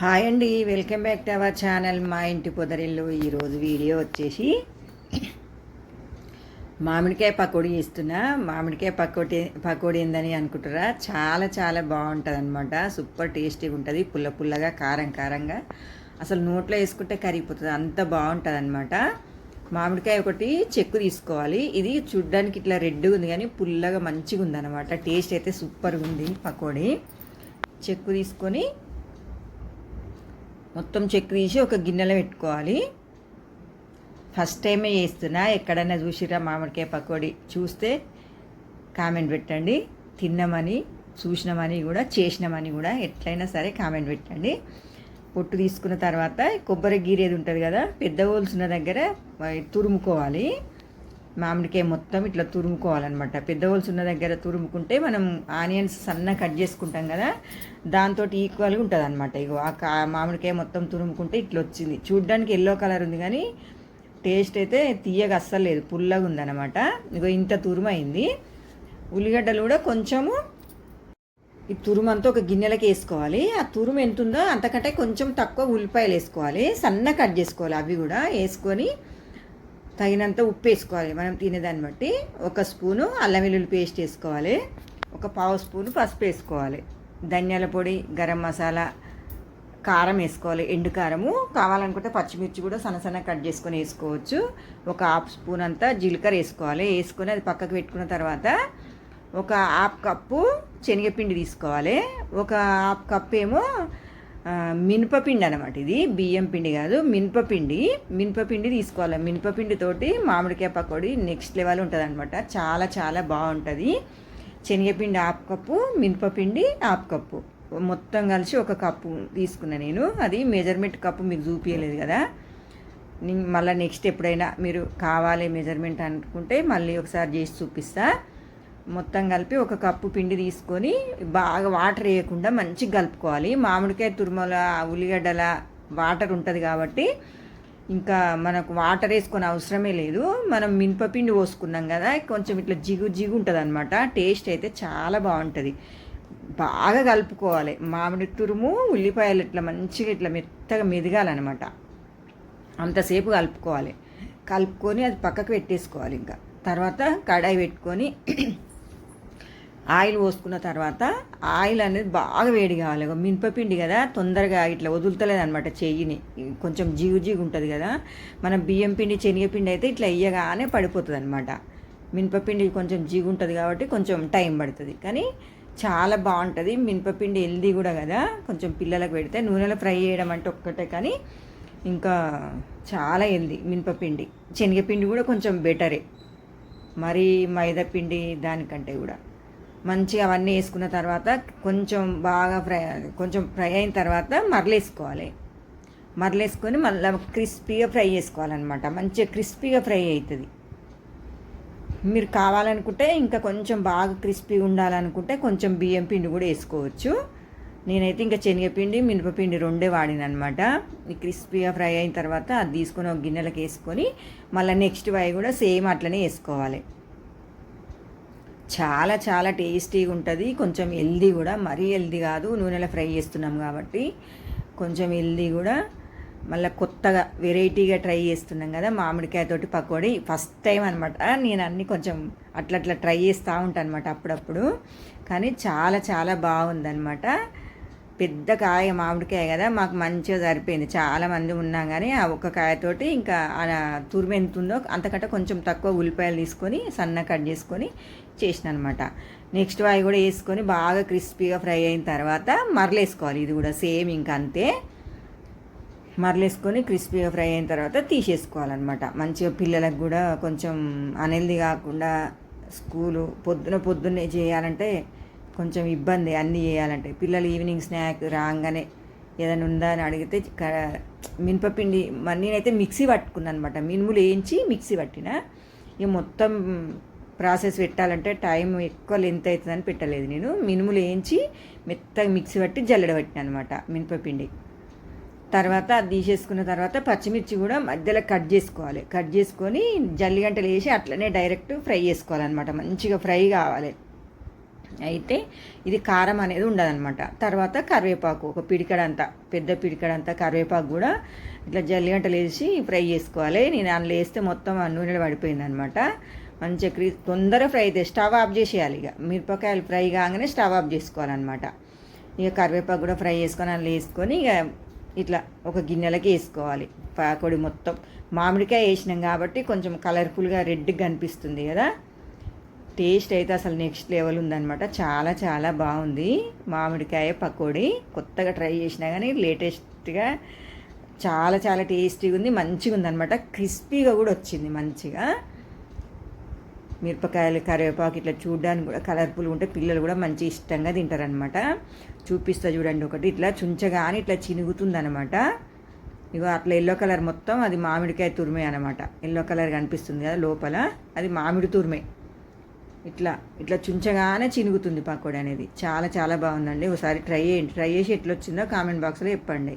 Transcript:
Hi అండి welcome back to our channel మా ఇంటి పొదరిల్లు. ఈరోజు వీడియో వచ్చేసి మామిడికాయ పకోడీ ఇస్తున్నా మామిడికాయ పకోడీ పకోడీ ఏందని అనుకుంటారా? చాలా చాలా బాగుంటుంది అనమాట సూపర్ టేస్టీగా ఉంటుంది. పుల్ల పుల్లగా కారం కారంగా. అసలు నోట్లో వేసుకుంటే కరిగిపోతుంది. అంత బాగుంటుంది అనమాట మామిడికాయ ఒకటి చెక్కు తీసుకోవాలి. ఇది చూడ్డానికి ఇట్లా రెడ్గా ఉంది కానీ పుల్లగా మంచిగా ఉందన్నమాట టేస్ట్ అయితే సూపర్గా ఉంది పకోడీ. చెక్కు తీసుకొని మొత్తం చెక్ తీసి ఒక గిన్నెలో పెట్టుకోవాలి. ఫస్ట్ టైమే చేస్తున్నా ఎక్కడైనా చూసిరా మామిడికాయ పకోడీ? చూస్తే కామెంట్ పెట్టండి. తిన్నామని చూసినామని కూడా చేసినామని కూడా ఎట్లయినా సరే కామెంట్ పెట్టండి. పొట్టు తీసుకున్న తర్వాత కొబ్బరి గీరేది ఉంటుంది కదా పెద్ద హోల్స్ దగ్గర తురుముకోవాలి. మామిడికాయ మొత్తం ఇట్లా తురుముకోవాలన్నమాట. పెద్ద హోల్స్ ఉన్న దగ్గర తురుముకుంటే మనం ఆనియన్స్ సన్న కట్ చేసుకుంటాం కదా దాంతో ఈక్వల్గా ఉంటుంది అనమాట ఇగో ఆ కా మామిడికాయ మొత్తం తురుముకుంటే ఇట్లా వచ్చింది చూడ్డానికి ఎల్లో కలర్ ఉంది కానీ టేస్ట్ అయితే తీయగా అస్సలు లేదు పుల్లగా ఉందన్నమాట. ఇగో ఇంత తురుము అయింది ఉల్లిగడ్డలు కూడా కొంచెము ఈ తురుము అంతా ఒక గిన్నెలకి వేసుకోవాలి. ఆ తురుము ఎంత ఉందో అంతకంటే కొంచెం తక్కువ ఉల్లిపాయలు వేసుకోవాలి. సన్న కట్ చేసుకోవాలి అవి కూడా వేసుకొని తగినంత ఉప్పు వేసుకోవాలి. మనం తినేదాన్ని బట్టి ఒక స్పూను అల్లం వెల్లుల్లి పేస్ట్ వేసుకోవాలి. ఒక పావు స్పూను పసుపు వేసుకోవాలి. ధనియాల పొడి గరం మసాలా కారం వేసుకోవాలి. ఎండు కారము. కావాలనుకుంటే పచ్చిమిర్చి కూడా సన్న సన్న కట్ చేసుకొని వేసుకోవచ్చు. ఒక హాఫ్ స్పూన్ అంతా జీలకర్ర వేసుకోవాలి. వేసుకొని అది పక్కకు పెట్టుకున్న తర్వాత ఒక హాఫ్ కప్పు శనగపిండి తీసుకోవాలి. ఒక హాఫ్ కప్ ఏమో మినపపిండి అనమాట ఇది. బియ్యం పిండి కాదు మినపపిండి. మినపపిండి తీసుకోవాలి. మినపపిండితోటి మామిడికాయ పకోడీ నెక్స్ట్ లెవెల్ ఉంటుంది అనమాట చాలా చాలా బాగుంటుంది. శనగపిండి హాఫ్ కప్పు మినపపిండి హాఫ్ కప్పు. మొత్తం కలిసి ఒక కప్పు తీసుకున్నా నేను. అది మెజర్మెంట్ కప్పు మీకు చూపించలేదు కదా. మళ్ళీ నెక్స్ట్ ఎప్పుడైనా మీరు కావాలి మెజర్మెంట్ అనుకుంటే మళ్ళీ ఒకసారి చేసి చూపిస్తాను మొత్తం కలిపి ఒక కప్పు పిండి తీసుకొని బాగా వాటర్ వేయకుండా మంచిగా కలుపుకోవాలి. మామిడికాయ తురుమల ఉల్లిగడ్డల వాటర్ ఉంటుంది కాబట్టి ఇంకా మనకు వాటర్ వేసుకొని అవసరమే లేదు. మనం మినపపిండి పోసుకున్నాం కదా కొంచెం ఇట్లా జిగు జిగు ఉంటుంది అనమాట టేస్ట్ అయితే చాలా బాగుంటుంది. బాగా కలుపుకోవాలి. మామిడి తురుము ఉల్లిపాయలు ఇట్లా మంచిగా ఇట్లా మెత్తగా మెదగాలన్నమాట. అంతసేపు కలుపుకోవాలి. కలుపుకొని అది పక్కకు పెట్టేసుకోవాలి ఇంకా. తర్వాత కడాయి పెట్టుకొని ఆయిల్ పోసుకున్న తర్వాత ఆయిల్ అనేది బాగా వేడి కావాలి మినపపిండి కదా తొందరగా ఇట్లా వదులుతలేదు అనమాట చెయ్యిని కొంచెం జీగు జీగు ఉంటుంది కదా. మనం బియ్యం పిండి శనగపిండి అయితే ఇట్లా ఇయ్యగానే పడిపోతుంది అనమాట మినపపిండి కొంచెం జీగు ఉంటుంది కాబట్టి కొంచెం టైం పడుతుంది. కానీ చాలా బాగుంటుంది. మినపపిండి హెల్దీ కూడా కదా. కొంచెం పిల్లలకు పెడితే నూనెలో ఫ్రై చేయడం అంటే ఒక్కటే కానీ ఇంకా చాలా హెల్దీ మినపపిండి. శనగపిండి కూడా కొంచెం బెటరే. మరి మైదా పిండి దానికంటే కూడా. మంచిగా అవన్నీ వేసుకున్న తర్వాత కొంచెం బాగా ఫ్రై కొంచెం ఫ్రై అయిన తర్వాత మరలేసుకోవాలి మరలేసుకొని మళ్ళీ క్రిస్పీగా ఫ్రై చేసుకోవాలన్నమాట. మంచిగా క్రిస్పీగా ఫ్రై అవుతుంది. మీరు కావాలనుకుంటే ఇంకా కొంచెం బాగా క్రిస్పీ ఉండాలనుకుంటే కొంచెం బియ్యం పిండి కూడా వేసుకోవచ్చు. నేనైతే ఇంకా శనగపిండి మినపపిండి రెండే వాడిన అనమాట ఈ క్రిస్పీగా ఫ్రై అయిన తర్వాత అది తీసుకొని ఒక గిన్నెలకు వేసుకొని మళ్ళీ నెక్స్ట్ వై కూడా సేమ్ అట్లనే వేసుకోవాలి. చాలా చాలా టేస్టీగా ఉంటుంది. కొంచెం హెల్దీ కూడా. మరీ హెల్దీ కాదు. నూనెలో ఫ్రై చేస్తున్నాం కాబట్టి కొంచెం హెల్దీ కూడా. మళ్ళీ కొత్తగా వెరైటీగా ట్రై చేస్తున్నాం కదా మామిడికాయతోటి పకోడీ. ఫస్ట్ టైం అనమాట నేను అన్ని కొంచెం అట్లా అట్లా ట్రై చేస్తూ ఉంటాను అనమాట అప్పుడప్పుడు. కానీ చాలా చాలా బాగుందనమాట పెద్ద కాయ మామిడికాయ కదా మాకు మంచిగా సరిపోయింది. చాలామంది ఉన్నాం కానీ ఆ ఒక్క కాయతోటి ఇంకా తురుము ఎంత ఉందో అంతకంటే కొంచెం తక్కువ ఉల్లిపాయలు తీసుకొని సన్న కట్ చేసుకొని చేసిన అనమాట నెక్స్ట్ అవి కూడా వేసుకొని బాగా క్రిస్పీగా ఫ్రై అయిన తర్వాత మరలేసుకోవాలి. ఇది కూడా సేమ్ ఇంకా అంతే. మరలేసుకొని క్రిస్పీగా ఫ్రై అయిన తర్వాత తీసేసుకోవాలన్నమాట మంచిగా పిల్లలకు కూడా కొంచెం అనెల్ది కాకుండా స్కూలు పొద్దున పొద్దున్నే చేయాలంటే కొంచెం ఇబ్బంది అన్నీ చేయాలంటే. పిల్లలు ఈవినింగ్ స్నాక్ రాగానే ఏదైనా ఉందా అని అడిగితే మినపపిండి నేనైతే మిక్సీ పట్టుకున్నాను అనమాట మినుములు వేయించి మిక్సీ పట్టిన ఇక మొత్తం ప్రాసెస్ పెట్టాలంటే టైం ఎక్కువ లెంత్ అవుతుందని పెట్టలేదు నేను. మినుములు వేయించి మెత్తగా మిక్సీ పట్టి జల్లెడ పట్టిన అనమాట మినపపిండి. తర్వాత అది తీసేసుకున్న తర్వాత పచ్చిమిర్చి కూడా మధ్యలో కట్ చేసుకోవాలి. కట్ చేసుకొని జల్లిగంటలు వేసి అట్లనే డైరెక్ట్ ఫ్రై చేసుకోవాలన్నమాట. మంచిగా ఫ్రై కావాలి. అయితే ఇది కారం అనేది ఉండదన్నమాట. తర్వాత కరివేపాకు ఒక పిడికడంతా పెద్ద పిడికడంతా కరివేపాకు కూడా ఇట్లా జల్లిగంటలు వేసి ఫ్రై చేసుకోవాలి. నేను అందులో వేస్తే మొత్తం ఆ నూనెలో పడిపోయింది అనమాట మంచిగా క్రీ తొందరగా ఫ్రై అయితే స్టవ్ ఆఫ్ చేసేయాలి ఇక. మిరపకాయలు ఫ్రై కాగానే స్టవ్ ఆఫ్ చేసుకోవాలన్నమాట. ఇక కరివేపాకు కూడా ఫ్రై చేసుకొని అందులో వేసుకొని ఇక ఇట్లా ఒక గిన్నెలకి వేసుకోవాలి. పాకొడి మొత్తం. మామిడికాయ వేసినాం కాబట్టి కొంచెం కలర్ఫుల్గా రెడ్గా కనిపిస్తుంది కదా. టేస్ట్ అయితే అసలు నెక్స్ట్ లెవెల్ ఉందనమాట చాలా చాలా బాగుంది. మామిడికాయ పకోడీ కొత్తగా ట్రై చేసినా కానీ లేటెస్ట్గా చాలా చాలా టేస్టీగా ఉంది మంచిగా ఉందనమాట క్రిస్పీగా కూడా వచ్చింది మంచిగా. మిరపకాయలు కరివేపాకు ఇట్లా చూడడానికి కూడా కలర్ఫుల్ ఉంటే పిల్లలు కూడా మంచి ఇష్టంగా తింటారనమాట చూపిస్తా చూడండి ఒకటి. ఇట్లా చుంచగానే ఇట్లా చినుగుతుందనమాట ఇగో అట్లా ఎల్లో కలర్ మొత్తం అది మామిడికాయ తురిమే అనమాట ఎల్లో కలర్ కనిపిస్తుంది కదా లోపల. అది మామిడి తురిమే. ఇట్లా ఇట్లా చుంచగానే చినుగుతుంది పకోడీ అనేది. చాలా చాలా బాగుందండి. ఒకసారి ట్రై చేయండి. ట్రై చేసి ఎట్లా వచ్చిందో కామెంట్ బాక్స్లో చెప్పండి.